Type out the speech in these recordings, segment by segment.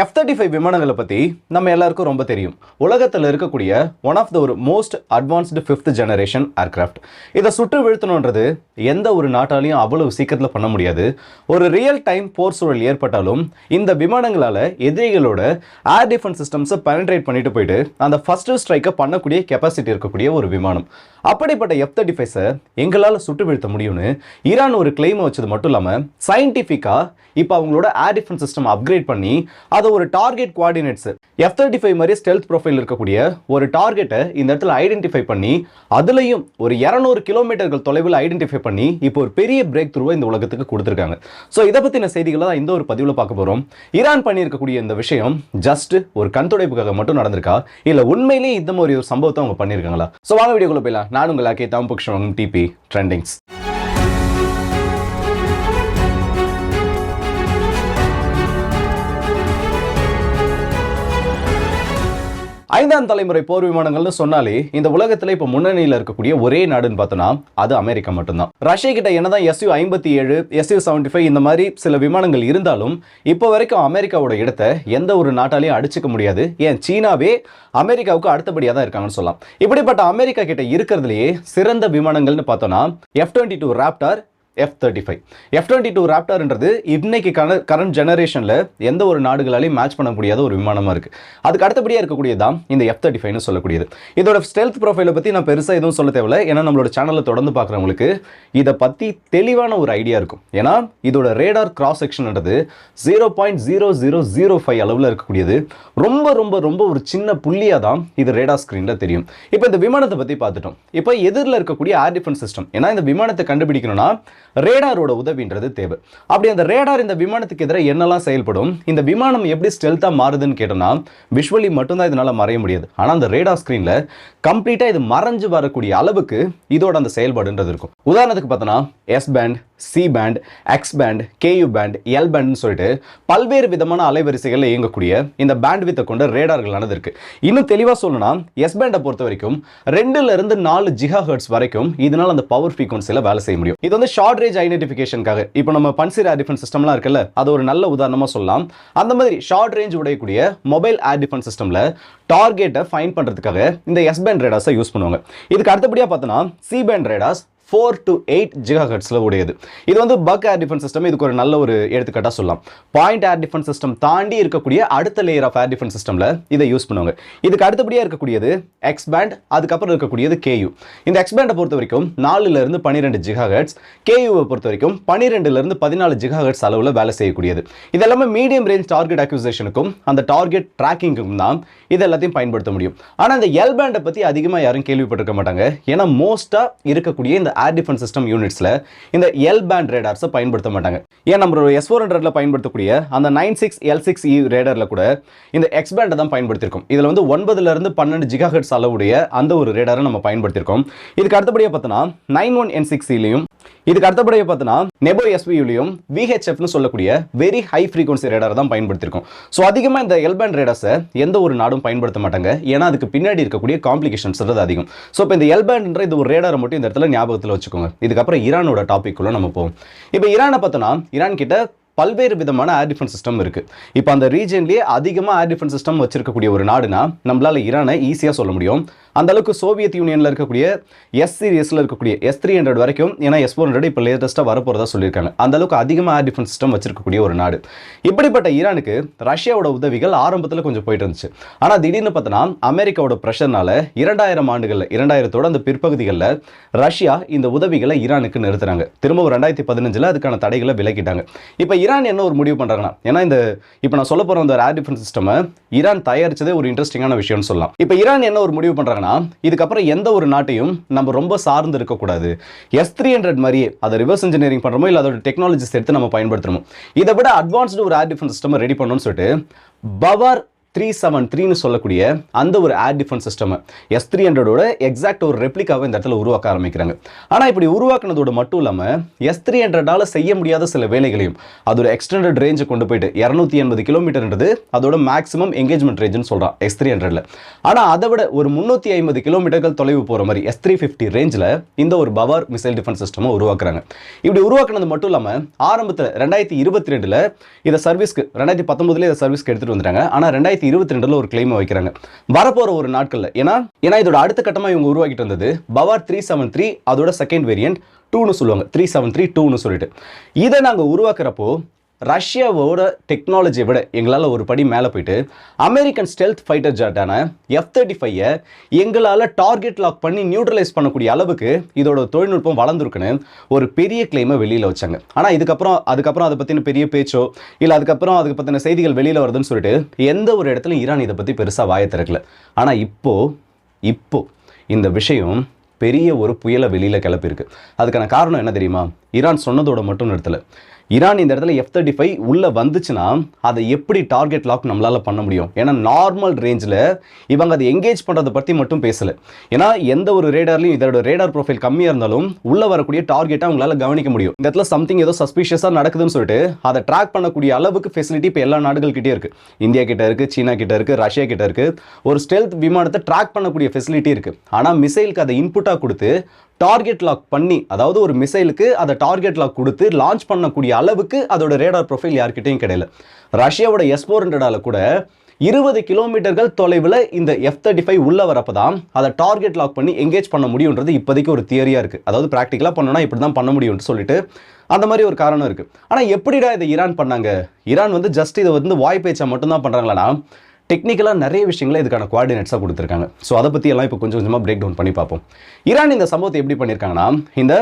F thirty five விமானங்களை பற்றி நம்ம எல்லாருக்கும் ரொம்ப தெரியும். உலகத்தில் இருக்கக்கூடிய ஒன் ஆஃப் த ஒரு most advanced fifth generation aircraft இதை சுற்று வீழ்த்தணுன்றது எந்த ஒரு நாட்டாலையும் அவ்வளவு சீக்கிரத்தில் பண்ண முடியாது. ஒரு ரியல் டைம் போர் சூழல் ஏற்பட்டாலும் இந்த விமானங்களால் எதிரிகளோட ஏர் டிஃபென்ஸ் சிஸ்டம்ஸை பெனட்ரேட் பண்ணிட்டு போயிட்டு அந்த ஃபஸ்ட்டு ஸ்ட்ரைக்கை பண்ணக்கூடிய கெப்பாசிட்டி இருக்கக்கூடிய ஒரு விமானம். அப்படிப்பட்ட எஃப் தேர்ட்டி ஃபைவ்ஸை எங்களால் சுட்டு வீழ்த்த முடியும்னு ஈரான் ஒரு கிளைமை வச்சது மட்டும் இல்லாமல் சயின்டிஃபிக்காக இப்போ அவங்களோட ஏர் டிஃபென்ஸ் சிஸ்டம் அப்கிரேட் பண்ணி அது ஒரு target coordinates F thirty five மாதிரி ஸ்டெல்த் ப்ரொஃபைல் இருக்கக்கூடிய ஒரு டார்கெட்டை இந்த இடத்துல ஐடென்டிஃபை பண்ணி அதுலேயும் ஒரு இரநூறு கிலோமீட்டர்கள் தொலைவில் ஐடென்டிஃபை பண்ணி இப்போ ஒரு பெரிய பிரேக் த்ரூவை இந்த உலகத்துக்கு கொடுத்துருக்காங்க. ஸோ இதை பற்றின செய்திகளை தான் இந்த ஒரு பதிவில் பார்க்க போகிறோம் ஈரான் பண்ணியிருக்கக்கூடிய இந்த விஷயம் ஜஸ்ட் ஒரு கண் துடைப்புக்காக மட்டும் நடந்திருக்கா? இல்லை உண்மையிலேயே இந்த மாதிரி ஒரு சம்பவத்தை அவங்க பண்ணியிருக்காங்களா? ஸோ வாங்க வீடியோக்குள்ளே போயிடலாம். நான் உங்கள் அக்கே தாம்புக்ஷன் டிபி ட்ரெண்டிங்ஸ் ஐந்தாம் தலைமுறை போர் விமானங்கள்னு சொன்னாலே இந்த உலகத்துல இப்ப முன்னணியில இருக்கக்கூடிய ஒரே நாடுன்னு பார்த்தோம்னா அது அமெரிக்கா மட்டும்தான். ரஷ்யா கிட்ட என்னதான் எஸ்யூ ஐம்பத்தி ஏழு எஸ்யூ செவன்டி ஃபைவ் இந்த மாதிரி சில விமானங்கள் இருந்தாலும் இப்போ வரைக்கும் அமெரிக்காவோட இடத்தை எந்த ஒரு நாட்டாலையும் அடிச்சுக்க முடியாது. ஏன்? சீனாவே அமெரிக்காவுக்கு அடுத்தபடியாக தான் இருக்காங்கன்னு சொல்லலாம். இப்படிப்பட்ட அமெரிக்கா கிட்ட இருக்கிறதுலேயே சிறந்த விமானங்கள்னு பார்த்தோம்னா F twenty two raptor F thirty five F twenty two ராப்டார்ன்றது இன்னைக்கு கரண்ட் ஜெனரேஷனில் எந்த ஒரு நாடுகளாலையும் மேட்ச் பண்ண முடியாத ஒரு விமானமாக இருக்குது அதுக்கு அடுத்தபடியாக இருக்கக்கூடியது தான் இந்த எஃப் தேர்ட்டி ஃபைவ்னு சொல்லக்கூடியது. இதோட ஸ்டெல்த் ப்ரொஃபைலை பற்றி நான் பெருசாக எதுவும் சொல்ல தேவையில்லை. ஏன்னா நம்மளோட சேனலை தொடர்ந்து பார்க்குறவங்களுக்கு இதை பற்றி தெளிவான ஒரு ஐடியா இருக்கும். ஏன்னா இதோட radar cross செக்ஷன்ன்றது zero point zero zero zero five அளவில் இருக்கக்கூடியது. ரொம்ப ரொம்ப ரொம்ப ஒரு சின்ன புள்ளியாக தான் இது ரேடார் ஸ்க்ரீனில் தெரியும். இப்போ இந்த விமானத்தை பற்றி பார்த்துட்டோம். இப்போ எதிரில் இருக்கக்கூடிய ஏர் டிஃபென்ஸ் சிஸ்டம் ஏன்னா இந்த விமானத்தை கண்டுபிடிக்கணும்னா ரேடாரோட உதவின்றது தேவை. அப்படி அந்த ரேடார் இந்த விமானத்துக்கு எதிராக என்னெல்லாம் செயல்படும்? இந்த விமானம் எப்படி ஸ்டெல்த்தாக மாறுதுன்னு கேட்டோம்னா விஷுவலி மட்டும்தான் இதனால் மறைய முடியாது. ஆனால் அந்த ரேடார் ஸ்க்ரீனில் கம்ப்ளீட்டாக இது மறைஞ்சு வரக்கூடிய அளவுக்கு இதோட அந்த செயல்பாடுன்றது இருக்கும். உதாரணத்துக்கு பார்த்தோன்னா S band C band X band Ku band L பேண்ட்னு சொல்லிட்டு பல்வேறு விதமான அலைவரிசைகளில் இயங்கக்கூடிய இந்த பேண்ட் வித்தை கொண்ட ரேடார்களானது இருக்குது இன்னும் தெளிவாக சொல்லணும்னா எஸ் பேண்டை பொறுத்த வரைக்கும் ரெண்டுல இருந்து நாலு ஜிகா ஹெர்ட்ஸ் வரைக்கும் இதனால் அந்த பவர் ஃப்ரீக்வன்சியில் வேலை செய்ய முடியும். இது வந்து ஷார்ட் ரேஞ்ச் ஐடென்டிஃபிகேஷனுக்காக இப்போ நம்ம பன்சிர் ஏர் டிஃபென்ஸ் சிஸ்டம்லாம் இருக்குல்ல அது ஒரு நல்ல உதாரணமாக சொல்லலாம். அந்த மாதிரி ஷார்ட் ரேஞ்ச் உடையக்கூடிய மொபைல் ஏர் டிஃபென்ஸ் சிஸ்டமில் டார்கெட்டை ஃபைன் பண்ணுறதுக்காக இந்த எஸ் பேண்ட் ரேடாஸை யூஸ் பண்ணுவாங்க. இதுக்கு அடுத்தபடியாக பார்த்தோன்னா C band radars four to eight giga ஹட்ஸில் உடையது. இது வந்து பக் ஏர் டிஃபென்ஸ் சிஸ்டம் இதுக்கு ஒரு நல்ல ஒரு எடுத்துக்காட்டாக சொல்லலாம். பாயிண்ட் ஏர் டிஃபென்ஸ் சிஸ்டம் தாண்டி இருக்கக்கூடிய அடுத்த லேயர் ஆஃப் ஏர் டிஃபென்ஸ் சிஸ்டமில் இதை யூஸ் பண்ணுவாங்க. இதுக்கு அடுத்தபடியாக இருக்கக்கூடியது எக்ஸ் பேண்ட் அதுக்கப்புறம் இருக்கக்கூடியது கேயு இந்த எக்ஸ் பேண்டை பொறுத்த வரைக்கும் நாலுலேருந்து பன்னிரெண்டு ஜிகா ஹெட்ஸ் கேயுவை பொறுத்த வரைக்கும் பன்னிரெண்டுலேருந்து பதினாலு ஜிகா ஹெட்ஸ் அளவில் வேலை செய்யக்கூடியது. இது எல்லாமே மீடியம் ரேஞ்ச் டார்கெட் அக்யூசேஷனுக்கும் அந்த டார்கெட் ட்ராக்கிங்க்கும் தான் இது எல்லாத்தையும் பயன்படுத்த முடியும். ஆனால் இந்த எல் பேண்டை பற்றி அதிகமாக யாரும் கேள்விப்பட்டிருக்க மாட்டாங்க. ஏன்னா மோஸ்ட்டாக இருக்கக்கூடிய இந்த ஏர் டிஃபென்ஸ் சிஸ்டம் யூனிட்ஸில் இந்த எல் பேண்ட் ரேடார்ஸை பயன்படுத்த மாட்டாங்க. ஏன் நம்ம எஸ் ஃபோர் ஹண்ட்ரட்ல பயன்படுத்தக்கூடிய அந்த nine six L six E ரேடரில் கூட இந்த எக்ஸ் பேண்டை தான் பயன்படுத்தியிருக்கோம் இதில் வந்து ஒன்பதுல இருந்து பன்னெண்டு ஜிகா ஹெட்ஸ் அளவுடைய அந்த ஒரு ரேடாரை நம்ம பயன்படுத்தியிருக்கோம் இதுக்கு அடுத்தபடியாக பார்த்தோன்னா நைன் ஒன் என் சிக்ஸ் இலையும் இதுக்கு அடுத்தபடியாக பார்த்தோன்னா நெபோ எஸ்பியூலையும் விஹெச்எஃப்னு சொல்லக்கூடிய வெரி ஹை ஃப்ரீக்வன்சி ரேடார் தான் பயன்படுத்திருக்கோம். ஸோ அதிகமாக இந்த எல்பேண்ட் ரேடாஸை எந்த ஒரு நாடும் பயன்படுத்த மாட்டாங்க. ஏன்னா அதுக்கு பின்னாடி இருக்கக்கூடிய காம்ப்ளிகேஷன்ஸ் அதிகம். ஸோ இப்போ இந்த எல்பேண்ட்ன்ற இந்த ஒரு ரேடாரை மட்டும் இந்த இடத்துல ஞாபகத்தில் வச்சுக்கோங்க. இதுக்கப்புறம் ஈரானோட டாபிக் நம்ம போவோம். இப்போ ஈரானை பார்த்தோன்னா ஈரான் கிட்ட பல்வேறு விதமான ஏர் டிஃபென்ஸ் சிஸ்டம் இருக்குது இப்போ அந்த ரீஜன்லேயே அதிகமாக ஏர் டிஃபென்ஸ் சிஸ்டம் வச்சிருக்கக்கூடிய ஒரு நாடுனா நம்மளால் ஈரானை ஈஸியாக சொல்ல முடியும். அந்த அளவுக்கு சோவியத் யூனியனில் இருக்கக்கூடிய எஸ் சீரியஸில் இருக்கக்கூடிய எஸ் த்ரீ ஹண்ட்ரட் வரைக்கும் ஏன்னா எஸ் ஃபோர் ஹண்ட்ரட் இப்போ லேட்டஸ்ட்டாக வரப்போகிறதா சொல்லியிருக்காங்க. அந்த அளவுக்கு அதிகமாக ஏர் டிஃபென்ஸ் சிஸ்டம் வச்சிருக்கக்கூடிய ஒரு நாடு. இப்படிப்பட்ட ஈரானுக்கு ரஷ்யாவோட உதவிகள் ஆரம்பத்தில் கொஞ்சம் போயிட்டு இருந்துச்சு. ஆனால் திடீர்னு பார்த்தோன்னா அமெரிக்காவோட ப்ரெஷர்னால இரண்டாயிரம் ஆண்டுகளில் இரண்டாயிரத்தோட அந்த பிற்பகுதிகளில் ரஷ்யா இந்த உதவிகளை ஈரானுக்கு நிறுத்துறாங்க. திரும்ப ரெண்டாயிரத்தி பதினஞ்சில் அதுக்கான தடைகளை விலக்கிட்டாங்க. இப்போ ஈரான் என்ன ஒரு முடிவு பண்ணுறாங்கன்னா ஏன்னா இந்த இப்போ நான் சொல்ல போகிற அந்த ஏர் டிஃபென்ஸ் சிஸ்டமை ஈரான் தயாரிச்சதே ஒரு இன்ட்ரெஸ்டிங்கான விஷயம்னு சொல்லலாம். இப்போ ஈரான் என்ன ஒரு முடிவு சொல்கிறாங்கன்னா இதுக்கப்புறம் எந்த ஒரு நாட்டையும் நம்ம ரொம்ப சார்ந்து இருக்கக்கூடாது. எஸ் த்ரீ ஹண்ட்ரட் மாதிரியே அதை ரிவர்ஸ் இன்ஜினியரிங் பண்ணுறோமோ இல்லை அதோட டெக்னாலஜிஸ் எடுத்து நம்ம பயன்படுத்தணும் இதை விட அட்வான்ஸ்டு ஒரு ஏர் டிஃபென்ஸ் சிஸ்டம் ரெடி பண்ணணும்னு சொல்லிட்டு பவர் த்ரீ செவன் த்ரீன்னு சொல்லக்கூடிய அந்த ஒரு air defence system S three ஹண்ட்ரடோட exact ஒரு ரெப்ளிக்காவை இந்த இடத்துல உருவாக்க ஆரம்பிக்கிறாங்க. ஆனால் இப்படி உருவாக்குனதோடு மட்டும் இல்லாமல் எஸ் த்ரீ ஹண்ட்ரடால் செய்ய முடியாத சில வேலைகளையும் அதோட எக்ஸ்டெண்டட் ரேஞ்சை கொண்டு போயிட்டு இரநூத்தி எண்பது கிலோமீட்டர்ன்றது அதோட மேக்ஸிமம் எங்கேஜ்மெண்ட் ரேஞ்சுன்னு சொல்கிறான் எஸ் த்ரீ ஹண்ட்ரட்ல ஆனால் அதை விட ஒரு முந்நூற்றி ஐம்பது கிலோமீட்டர்கள் தொலைவு போகிற மாதிரி எஸ் த்ரீ ஃபிஃப்டி ரேஞ்சில் இந்த ஒரு பவர் மிசைல் டிஃபென்ஸ் சிஸ்டமை உருவாக்குறாங்க. இப்படி உருவாக்குனது மட்டும் இல்லாமல் ஆரம்பத்தில் ரெண்டாயிரத்தி இருபத்தி ரெண்டில் இதை சர்வீஸ்க்கு ரெண்டாயிரத்தி பத்தொம்பதுலேயே இதை சர்வீஸ்க்கு எடுத்துகிட்டு வந்துட்டாங்க. ஆனால் ரெண்டாயிரத்தி இருபத்தி ரெண்டில் ஒரு கிளைமை வைக்கிறாங்க. வரப்போற ஒரு நாட்களில் ஏன்னா ஏன்னா இதோட அடுத்த கட்டமாக இவங்க உருவாக்கிட்டு வந்தது பவார் த்ரீ செவன் த்ரீ அதோட செகண்ட் வேரியன்ட் டூன்னு சொல்லுவாங்க. த்ரீ செவன் த்ரீ டூன்னு சொல்லிட்டு. இதை நாங்கள் உருவாக்குறப்போ ரஷ்யாவோட டெக்னாலஜியை விட எங்களால் ஒரு படி மேலே போயிட்டு அமெரிக்கன் ஸ்டெல்த் ஃபைட்டர் ஜெட்டான எஃப் தேர்ட்டி ஃபைவை எங்களால் டார்கெட் லாக் பண்ணி நியூட்ரலைஸ் பண்ணக்கூடிய அளவுக்கு இதோட தொழில்நுட்பம் வளர்ந்துருக்குன்னு ஒரு பெரிய கிளைமை வெளியில் வச்சாங்க. ஆனால் இதுக்கப்புறம் அதுக்கப்புறம் அதை பற்றின பெரிய பேச்சோ இல்லை அதுக்கப்புறம் அதுக்கு பற்றின செய்திகள் வெளியில் வருதுன்னு சொல்லிட்டு எந்த ஒரு இடத்துலையும் ஈரான் இதை பற்றி பெருசாக வாய திறக்கல. ஆனால் இப்போது இப்போது இந்த விஷயம் பெரிய ஒரு புயலை வெளியில் கிளப்பியிருக்கு. அதுக்கான காரணம் என்ன தெரியுமா? ஈரான் சொன்னதோட மட்டும் நிறுத்தலை. ஈரான் இந்த இடத்துல எஃப் தேர்ட்டி ஃபைவ் உள்ளே வந்துச்சுன்னா அதை எப்படி டார்கெட் லாக் நம்மளால் பண்ண முடியும்? ஏன்னா நார்மல் ரேஞ்சில் இவங்க அதை எங்கேஜ் பண்ணுறதை பற்றி மட்டும் பேசலை. ஏன்னா எந்த ஒரு ரேடார்லையும் இதோட ரேடார் ப்ரொஃபைல் கம்மியாக இருந்தாலும் உள்ளே வரக்கூடிய டார்கெட்டை அவங்களால கவனிக்க முடியும். இந்த இடத்துல சம்திங் ஏதோ சஸ்பீஷியஸாக நடக்குதுன்னு சொல்லிட்டு அதை ட்ராக் பண்ணக்கூடிய அளவுக்கு ஃபெசிலிட்டி இப்போ எல்லா நாடுகள்கிட்டே இருக்குது இந்தியா கிட்ட இருக்குது சீனா கிட்ட இருக்குது ரஷ்யா கிட்ட இருக்குது ஒரு ஸ்டெல்த் விமானத்தை ட்ராக் பண்ணக்கூடிய ஃபெசிலிட்டி இருக்குது ஆனால் மிசைலுக்கு அதை இன்புட்டாக கொடுத்து டார்கெட் லாக் பண்ணி அதாவது ஒரு மிசைலுக்கு அதை டார்கெட் லாக் கொடுத்து லான்ச் பண்ணக்கூடிய அளவுக்கு அதோட ரேடார் ப்ரொஃபைல் யார்கிட்டையும் கிடையாது ரஷ்யாவோட எஸ் ஃபோர் ஹண்ட்ரடால் கூட இருபது கிலோமீட்டர்கள் தொலைவில் இந்த எஃப் தேர்ட்டி ஃபைவ் உள்ள வரப்போ தான் அதை டார்கெட் லாக் பண்ணி எங்கேஜ் பண்ண முடியுன்றது இப்போதைக்கு ஒரு தியரியாக இருக்குது அதாவது ப்ராக்டிக்கலாக பண்ணோன்னா இப்படி தான் பண்ண முடியும்னு சொல்லிட்டு அந்த மாதிரி ஒரு காரணம் இருக்குது ஆனால் எப்படிடா இதை ஈரான் பண்ணாங்க? ஈரான் வந்து ஜஸ்ட் இதை வந்து வாய் பேச்சை மட்டும்தான் பண்ணுறாங்களான்னா டெக்னிக்கலாக நிறைய விஷயங்களை இதுக்கான கோஆர்டினேட்ஸாக கொடுத்துருக்காங்க. ஸோ அதை பற்றி எல்லாம் இப்போ கொஞ்சம் கொஞ்சமாக பிரேக் டவுன் பண்ணி பார்ப்போம். ஈரான் இந்த சம்பவத்தை எப்படி பண்ணியிருக்காங்கன்னா இந்த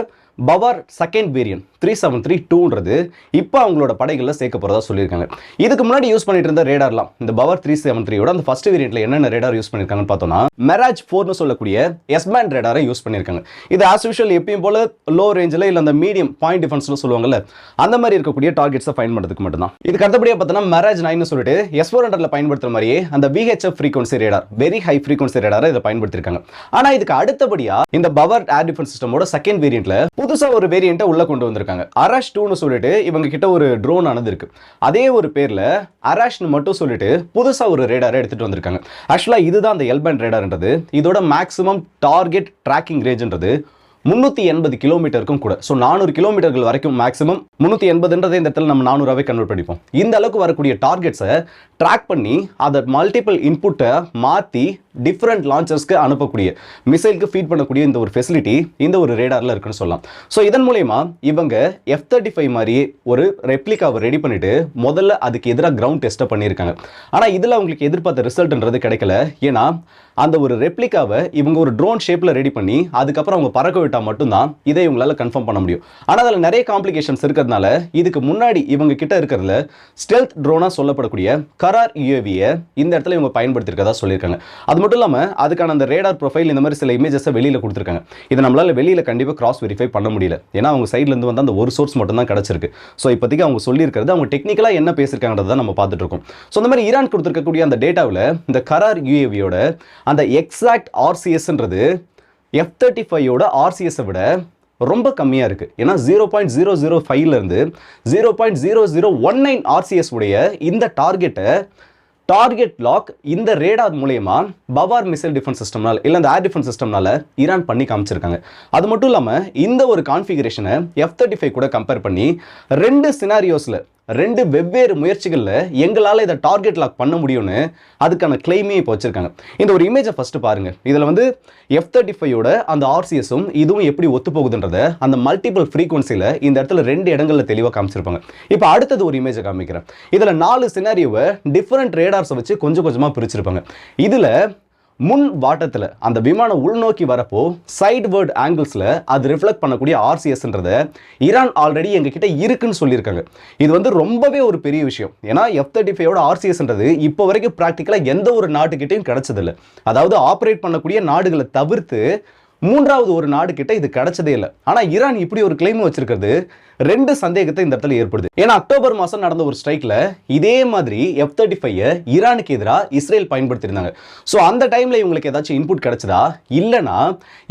Bavar second variant three seven three டூன்றது இப்போ அவங்களோட படைகளில் சேர்க்க போகிறதா சொல்லியிருக்காங்க. இதுக்கு முன்னாடி யூஸ் பண்ணிட்டு இருந்த ரேடார்லாம் இந்த பவர் த்ரீ செவன் த்ரீயோட அந்த ஃபர்ஸ்ட் வேரியன்ட்ல என்னென்ன ரேடார் யூஸ் பண்ணியிருக்காங்கன்னு பார்த்தோம்னா மெராஜ் ஃபோர்னு சொல்லக்கூடிய எஸ்பேண்ட் ரேடாரை யூஸ் பண்ணியிருக்காங்க இது ஆஸ் யூஷுவல் எப்பயும் போல லோ ரேஞ்சில் இல்லை அந்த மீடியம் பாயிண்ட் டிஃபென்ஸ்னு சொல்லுவாங்கல்ல அந்த மாதிரி இருக்கக்கூடிய டார்கெட்ஸை ஃபைன் பண்ணுறதுக்கு மட்டும்தான். இதுக்கு அடுத்தபடியாக பார்த்தோம்னா மெராஜ் நைன் சொல்லிட்டு எஸ் ஃபோர் ஹண்ட்ரட்ல பயன்படுத்துற மாதிரியே அந்த VHF frequency radar very high frequency ரேடாரை இதை பயன்படுத்திருக்காங்க. ஆனால் இதுக்கு அடுத்தபடியாக இந்த பவர் ஏர் டிஃபென்ஸ் சிஸ்டமோட செகண்ட் வேரியன்ட்ல புதுசாக ஒரு வேரியண்ட்டை உள்ளே கொண்டு வந்திருக்காங்க. அரஷ் டூன்னு சொல்லிட்டு இவங்க கிட்ட ஒரு ட்ரோன் ஆனது இருக்கு அதே ஒரு பேரில் அரஷ்னு மட்டும் சொல்லிட்டு புதுசாக ஒரு ரேடாரை எடுத்துட்டு வந்திருக்காங்க. ஆக்சுவலாக இதுதான் அந்த எல்பேண்ட் ரேடார்ன்றது இதோட மேக்ஸிமம் டார்கெட் ட்ராக்கிங் ரேஞ்சுன்றது முந்நூற்றி எண்பது கிலோமீட்டருக்கும் கூட. ஸோ நானூறு கிலோமீட்டர்கள் வரைக்கும் மேக்ஸிமம் முந்நூற்றி எண்பதுன்றதை இந்த இடத்துல நம்ம நானூறாவே கன்வெர்ட் பண்ணிப்போம். இந்த அளவுக்கு வரக்கூடிய டார்கெட்ஸை ட்ராக் பண்ணி அதை மல்டிபிள் இன்புட்டை மாற்றி டிஃப்ரெண்ட் லான்ச்சர்ஸ்க்கு அனுப்பக்கூடிய மிசைலுக்கு ஃபீட் பண்ணக்கூடிய இந்த ஒரு ஃபெசிலிட்டி இந்த ஒரு ரேடாரில் இருக்குன்னு சொல்லலாம். ஸோ இதன் மூலயமா இவங்க எஃப் தேர்ட்டி ஃபைவ் மாதிரி ஒரு ரெப்ளிகாவை ரெடி பண்ணிட்டு முதல்ல அதுக்கு எதிராக கிரவுண்ட் டெஸ்ட்டை பண்ணியிருக்காங்க. ஆனால் இதில் அவங்களுக்கு எதிர்பார்த்த ரிசல்ட்ன்றது கிடைக்கல. ஏன்னா அந்த ஒரு ரெப்ளிகாவை இவங்க ஒரு ட்ரோன் ஷேப்பில் ரெடி பண்ணி அதுக்கப்புறம் அவங்க பறக்க விட்டால் மட்டும்தான் இதை இவங்களால கன்ஃபார்ம் பண்ண முடியும். ஆனால் அதில் நிறைய காம்ப்ளிகேஷன்ஸ் இருக்கிறதுனால இதுக்கு முன்னாடி இவங்க கிட்ட இருக்கிறதுல ஸ்டெல்த் ட்ரோனாக சொல்லப்படக்கூடிய கரார் யூஏவியை இந்த இடத்துல இவங்க பயன்படுத்தியிருக்கதா சொல்லியிருக்காங்க. அது மட்டும் இல்லாமல் அதுக்கான அந்த ரேடார் ப்ரொஃபைல் இந்த மாதிரி சில இமேஜஸை வெளியில் கொடுத்துருக்காங்க. இதை நம்மளால் வெளியில் கண்டிப்பாக கிராஸ் வெரிஃபை பண்ண முடியல. ஏன்னா அவங்க சைட்லேருந்து வந்து அந்த ஒரு சோர்ஸ் மட்டும் தான் கிடச்சிருக்கு. ஸோ இப்போதைக்கு அவங்க சொல்லியிருக்கிறது அவங்க டெக்னிக்கலாக என்ன பேசியிருக்காங்கிறத நம்ம பார்த்துட்டு இருக்கோம். ஸோ இந்த மாதிரி ஈரான் கொடுத்துருக்கக்கூடிய அந்த டேட்டாவில் இந்த கரார் யூஏவியோட அந்த எக்ஸாக்ட் ஆர்சிஎஸ்ன்றது எஃப் தேர்ட்டி ஃபைவோட ஆர்சிஎஸை விட ரொம்ப கம்மியாக இருக்குது ஏன்னா ஜீரோ பாயிண்ட் ஜீரோ ஜீரோ ஃபைவ்லேருந்து zero point zero zero one nine RCS உடைய இந்த டார்கெட்டை டார்கெட் லாக் இந்த ரேடார் மூலயமா பவார் மிசைல் டிஃபென்ஸ் சிஸ்டம்னால இல்லை அந்த ஏர் டிஃபென்ஸ் சிஸ்டம்னால ஈரான் பண்ணி காமிச்சிருக்காங்க. அது மட்டும் இல்லாமல் இந்த ஒரு கான்ஃபிகரேஷனை எஃப் தேர்ட்டி ஃபைவ் கூட கம்பேர் பண்ணி ரெண்டு சினாரியோஸில் ரெண்டு வெவ்வேறு முயற்சிகளில் எங்களால் இதை டார்கெட் லாக் பண்ண முடியும்னு அதுக்கான கிளைமே இப்போ வச்சுருக்காங்க. இந்த ஒரு இமேஜை ஃபஸ்ட்டு பாருங்கள் இதில் வந்து எஃப் தேர்ட்டி ஃபைவோட அந்த ஆர்சிஎஸும் இதுவும் எப்படி ஒத்து போகுதுன்றத அந்த மல்டிபிள் ஃப்ரீக்வன்சியில் இந்த இடத்துல ரெண்டு இடங்களில் தெளிவாக காமிச்சிருப்பாங்க. இப்போ அடுத்தது ஒரு இமேஜை காமிக்கிறேன். இதில் நாலு சினாரியோவை டிஃப்ரெண்ட் ரேடார்ஸை வச்சு கொஞ்சம் கொஞ்சமாக பிரிச்சிருப்பாங்க. இதில் முன் வாட்டத்தில் அந்த விமானம் உள்நோக்கி வரப்போ சைடு வேர்ட் ஆங்கிள்ஸில் அது ரிஃப்ளெக்ட் பண்ணக்கூடிய ஆர்சிஎஸ்ன்றத ஈரான் ஆல்ரெடி எங்ககிட்ட இருக்குன்னு சொல்லியிருக்காங்க. இது வந்து ரொம்பவே ஒரு பெரிய விஷயம். ஏன்னா எஃப் தேர்ட்டி ஃபைவோட ஆர்சிஎஸ்ன்றது இப்போ வரைக்கும் ப்ராக்டிக்கலாக எந்த ஒரு நாட்டுக்கிட்டையும் கிடச்சதில்லை. அதாவது ஆப்ரேட் பண்ணக்கூடிய நாடுகளை தவிர்த்து மூன்றாவது ஒரு நாடு கிட்ட இது கிடைச்சதே இல்லை. ஆனால் ஈரான் இப்படி ஒரு கிளைம் வச்சிருக்கிறது. ரெண்டு சந்தேகத்தை இந்த இடத்துல ஏற்படுது. ஏன்னா அக்டோபர் மாசம் நடந்த ஒரு ஸ்ட்ரைக்ல இதே மாதிரி எஃப் தேர்ட்டி ஃபைவ் ஈரானுக்கு எதிராக இஸ்ரேல் பயன்படுத்தியிருந்தாங்க. ஸோ அந்த டைம்ல இவங்களுக்கு ஏதாச்சும் இன்புட் கிடைச்சதா? இல்லைனா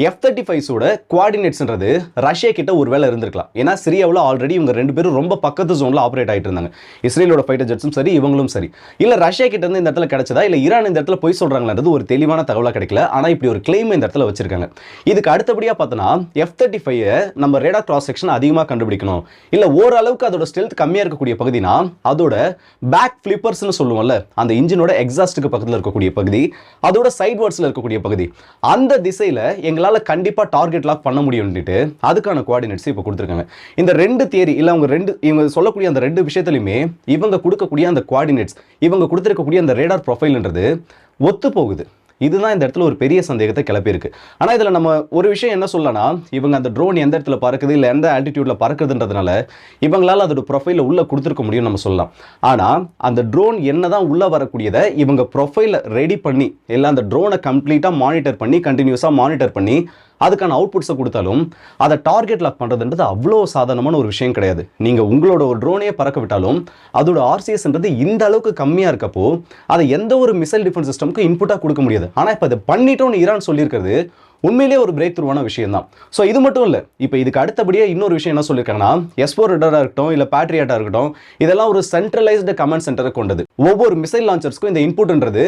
எஃப் தேர்ட்டி ஃபைவ்ஸோட குவாடினேட்ஸ்ன்றது ரஷ்யா கிட்ட ஒரு வேலை இருந்திருக்கலாம். ஏன்னா சிரியாவில் ஆல்ரெடி இவங்க ரெண்டு பேரும் ரொம்ப பக்கத்து ஜோன்ல ஆப்ரேட் ஆகிட்டு இருந்தாங்க. இஸ்ரேலோட ஃபைட்டர் ஜெட்ஸும் சரி இவங்களும் சரி. இல்லை ரஷ்யா கிட்ட இருந்து இந்த இடத்துல கிடைச்சதா? இல்லை ஈரான் இந்த இடத்துல போய் சொல்றாங்களான்றது ஒரு தெளிவான தகவலாக கிடைக்கல. ஆனால் இப்படி ஒரு கிளைம் இந்த இடத்துல வச்சிருக்காங்க. இதுக்கு அடுத்தபடியாக பார்த்தோன்னா எஃப் தேர்ட்டி ஃபைவ் நம்ம ரேடா கிராஸ் செக்ஷன் அதிகமாக கண்டுபிடிக்கணும். இல்லை ஓரளவுக்கு அதோட ஸ்ட்ரென்த் கம்மியாக இருக்கக்கூடிய பகுதினா அதோட பேக் ஃப்ளிப்பர்ஸ்னு சொல்லுவோம்ல அந்த இன்ஜினோட எக்ஸாஸ்ட்டுக்கு பக்கத்தில் இருக்கக்கூடிய பகுதி அதோட சைட் இருக்கக்கூடிய பகுதி. அந்த திசையில் எங்களால் கண்டிப்பாக டார்கெட் லாக் பண்ண முடியும்னுட்டு அதுக்கான கோஆர்டினேட்ஸ் இப்போ கொடுத்துருக்காங்க. இந்த ரெண்டு தேரி இல்லை அவங்க ரெண்டு இவங்க சொல்லக்கூடிய அந்த ரெண்டு விஷயத்துலையுமே இவங்க கொடுக்கக்கூடிய அந்த கோஆர்டினேட்ஸ் இவங்க கொடுத்துருக்கக்கூடிய அந்த ரேடார் ப்ரொஃபைல்ன்றது ஒத்து போகுது இதுதான் இந்த இடத்துல ஒரு பெரிய சந்தேகத்தை கிளப்பியிருக்கு. ஆனால் இதில் நம்ம ஒரு விஷயம் என்ன சொல்லலாம் இவங்க அந்த ட்ரோன் எந்த இடத்துல பறக்குது இல்லை எந்த ஆல்டிடியூடில் பறக்குதுன்றதுனால இவங்களால் அதோட ப்ரொஃபைல உள்ளே கொடுத்துருக்க முடியும்னு நம்ம சொல்லலாம். ஆனால் அந்த ட்ரோன் என்ன தான் உள்ளே வரக்கூடியதை இவங்க ப்ரொஃபைலை ரெடி பண்ணி இல்லை அந்த ட்ரோனை கம்ப்ளீட்டாக மானிட்டர் பண்ணி கண்டினியூஸாக மானிட்டர் பண்ணி அதுக்கான அவுட்புட்ஸை கொடுத்தாலும் அதை டார்கெட் லாக் பண்ணுறதுன்றது அவ்வளோ சாதாரணமான ஒரு விஷயம் கிடையாது. நீங்கள் உங்களோட ஒரு ட்ரோனையே பறக்க விட்டாலும் அதோட ஆர்சிஎஸ்ன்றது இந்த அளவுக்கு கம்மியாக இருக்கப்போ அதை எந்த ஒரு மிசைல் டிஃபென்ஸ் சிஸ்டமுக்கு இன்புட்டாக கொடுக்க முடியாது. ஆனால் இப்போ அதை பண்ணிட்டோம்னு ஈரான் சொல்லியிருக்கிறது உண்மையிலேயே ஒரு பிரேக் த்ரூவான விஷயம் தான் ஸோ இது மட்டும் இல்லை இப்போ இதுக்கு அடுத்தபடியே இன்னொரு விஷயம் என்ன சொல்லியிருக்காங்கன்னா எஸ்போர் ரிடராக இருக்கட்டும் இல்லை பேட்ரியாட்டாக இருக்கட்டும் இதெல்லாம் ஒரு சென்ட்ரலைஸ்டு கமாண்ட் சென்டரை கொண்டது. ஒவ்வொரு மிசைல் லான்ச்சர்ஸ்க்கும் இந்த இன்புட்ன்றது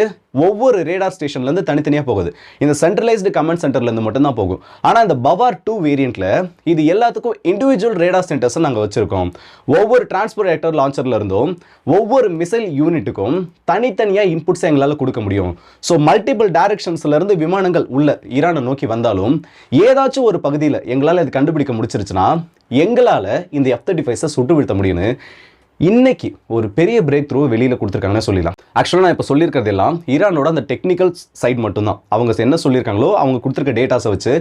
ஒவ்வொரு ரேடார் ஸ்டேஷன்லேருந்து தனித்தனியாக போகுது. இந்த சென்ட்ரலைஸ்டு கமாண்ட் சென்டர்லேருந்து மட்டும்தான் போகும். ஆனால் இந்த பவார் டூ வேரியண்ட்டில் இது எல்லாத்துக்கும் இண்டிவிஜுவல் ரேடார் சென்டர்ஸை நாங்கள் வச்சுருக்கோம். ஒவ்வொரு டிரான்ஸ்போர்ட் ஆக்டர் லான்ச்சர்லேருந்தும் ஒவ்வொரு மிசைல் யூனிட்டுக்கும் தனித்தனியாக இன்புட்ஸை எங்களால் கொடுக்க முடியும். ஸோ மல்டிபிள் டைரக்ஷன்ஸ்லேருந்து விமானங்கள் உள்ள ஈரானை நோக்கி வந்தாலும் ஏதாச்சும் ஒரு பகுதியில் எங்களால் இது கண்டுபிடிக்க முடிச்சிருச்சுன்னா எங்களால் இந்த எஃப் தேர்ட்டி ஃபைவ்ஸை சுட்டு வீழ்த்த முடியும்னு இன்னைக்கு ஒரு பெரிய பிரேக் த்ரூ வெளியில் கொடுத்துருக்காங்கன்னு சொல்லலாம். ஆக்சுவலாக நான் இப்போ சொல்லியிருக்கிறது எல்லாம் ஈரானோட அந்த டெக்னிக்கல் சைட் மட்டும்தான். அவங்க என்ன சொல்லியிருக்காங்களோ அவங்க கொடுத்துருக்க டேட்டாஸை வச்சு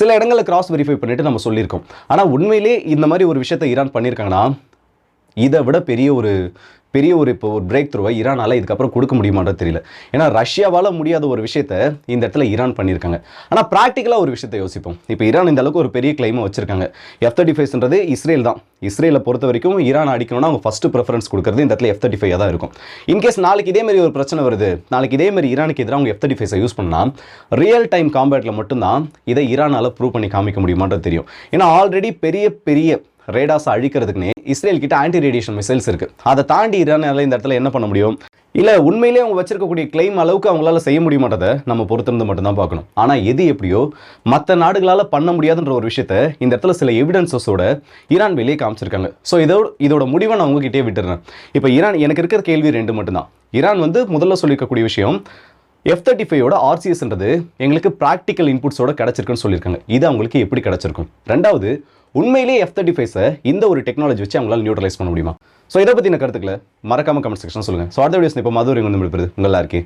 சில இடங்களில் கிராஸ் வெரிஃபை பண்ணிட்டு நம்ம சொல்லியிருக்கோம். ஆனால் உண்மையிலே இந்த மாதிரி ஒரு விஷயத்தை ஈரான் பண்ணியிருக்காங்கன்னா இதை விட பெரிய ஒரு பெரிய ஒரு இப்போ ஒரு பிரேக் த்ரூவை ஈரானால் இதுக்கப்புறம் கொடுக்க முடியுமான்றது தெரியல. ஏன்னா ரஷ்யாவால் முடியாத ஒரு விஷயத்த இந்த இடத்துல ஈரான் பண்ணியிருக்காங்க. ஆனால் ப்ராக்டிக்கலாக ஒரு விஷயத்தை யோசிப்போம். இப்போ ஈரான் இந்த அளவுக்கு ஒரு பெரிய கிளைமை வச்சிருக்காங்க. எஃப் தேர்ட்டி ஃபைவ்ஸ்ன்றது இஸ்ரேல் தான் இஸ்ரேலை பொறுத்த வரைக்கும் ஈரான் அடிக்கணும்னா அவங்க ஃபஸ்ட்டு ப்ரிஃபரன்ஸ் கொடுக்குறது இந்த இடத்துல எஃப் தேர்ட்டி ஃபைவ் தான் இருக்கும். இன்கேஸ் நாளைக்கு இதே மாதிரி ஒரு பிரச்சனை வருது நாளைக்கு இதே மாதிரி ஈரானுக்கு எதிராக அவங்க எஃப் தேர்ட்டி ஃபைவ்ஸை யூஸ் பண்ணால் ரியல் டைம் காம்பேட்டில் மட்டும்தான் இதை ஈரானால் ப்ரூவ் பண்ணி காமிக்க முடியுமான்றது தெரியும். ஏன்னா ஆல்ரெடி பெரிய பெரிய ரேடாஸை அழிக்கிறதுக்குனே இஸ்ரேல் கிட்ட ஆன்டி ரேடியேஷன் மிசைல்ஸ் இருக்கு. அதை தாண்டி ஈரானால இந்த இடத்துல என்ன பண்ண முடியும்? இல்லை உண்மையிலேயே அவங்க வச்சிருக்கக்கூடிய கிளைம் அளவுக்கு அவங்களால செய்ய முடியுமாட்டதை நம்ம பொறுத்திருந்து மட்டும்தான் பார்க்கணும். ஆனால் எது எப்படியோ மற்ற நாடுகளால் பண்ண முடியாதுன்ற ஒரு விஷயத்த இந்த இடத்துல சில எவிடன்சஸோட ஈரான் வெளியே காமிச்சிருக்காங்க. ஸோ இதோட இதோட முடிவை நான் உங்ககிட்டே விட்டுறேன். இப்போ ஈரான் எனக்கு இருக்கிற கேள்வி ரெண்டு மட்டும்தான். ஈரான் வந்து முதல்ல சொல்லியிருக்கக்கூடிய விஷயம் எஃப் தேர்ட்டி ஃபைவோட ஆர்சிஎஸ்ன்றது எங்களுக்கு ப்ராக்டிக்கல் இன்புட்ஸோட கிடச்சிருக்குன்னு சொல்லியிருக்காங்க இது அவங்களுக்கு எப்படி கிடச்சிருக்கும்? ரெண்டாவது உண்மையிலேயே எஃப் தேர்ட்டி ஃபைவ்ஸை இந்த ஒரு டெக்னாலஜி வச்சு அவங்களால நியூட்ரலைஸ் பண்ண முடியுமா? ஸோ இதை பற்றின கருத்துக்களை மறக்காம கமெண்ட் செக்ஷன் சொல்லுங்கள் ஸோ அடுத்த வீடியோஸ் இப்போ மதுரை வந்து உங்கள் எல்லாருக்கே.